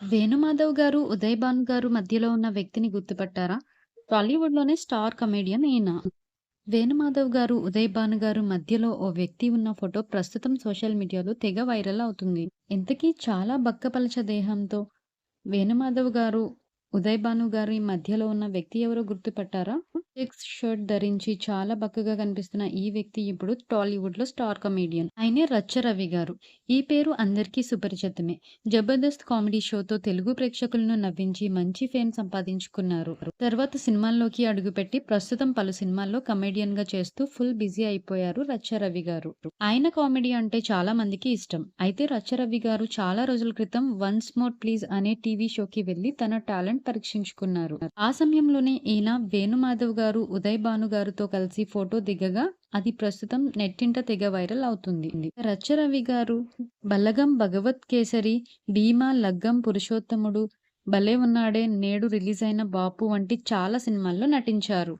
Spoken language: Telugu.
వేణుమాధవ్ గారు, ఉదయ్ భాను గారు మధ్యలో ఉన్న వ్యక్తిని గుర్తుపట్టారా? టాలీవుడ్లోనే స్టార్ కమెడియన్ ఈయన. వేణుమాధవ్ గారు, ఉదయ్ భాను గారు మధ్యలో ఓ వ్యక్తి ఉన్న ఫోటో ప్రస్తుతం సోషల్ మీడియాలో తెగ వైరల్ అవుతుంది. ఇంతకీ చాలా బక్కపలచ దేహంతో వేణుమాధవ్ గారు, ఉదయ్ భాను గారి మధ్యలో ఉన్న వ్యక్తి ఎవరో గుర్తుపట్టారా? చెక్స్ షర్ట్ ధరించి చాలా బక్కగా కనిపిస్తున్న ఈ వ్యక్తి ఇప్పుడు టాలీవుడ్లో స్టార్ కమెడియన్. ఆయనే రచ్చ రవి గారు. ఈ పేరు అందరికీ సుపరిచితమే. 'జబర్దస్త్' కామెడీ షోతో తెలుగు ప్రేక్షకులను నవ్వించి మంచి ఫేమ్ సంపాదించుకున్నారు. తర్వాత సినిమాల్లోకి అడుగుపెట్టి ప్రస్తుతం పలు సినిమాల్లో కమెడియన్‌గా చేస్తూ ఫుల్ బిజీ అయిపోయారు రచ్చ రవి గారు. ఆయన కామెడీ అంటే చాలా మందికి ఇష్టం. అయితే రచ్చ రవి గారు చాలా రోజుల క్రితం 'వన్స్ మోర్ ప్లీజ్' అనే టీవీ షోకి వెళ్ళి తన టాలెంట్ పరీక్షించుకున్నారు. ఆ సమయంలోనే ఈయన వేణుమాధవ్ గారు, ఉదయ్ భాను గారితో కలిసి ఫోటో దిగగా అది ప్రస్తుతం నెట్టింట తెగ వైరల్ అవుతుంది. రచ్చ రవి గారు 'బలగం భగవత్ కేసరి', భీమా 'లగ్గం', 'పురుషోత్తముడు', 'భలే ఉన్నాడే', నేడు రిలీజ్ అయిన 'బాపు' వంటి చాలా సినిమాల్లో నటించారు.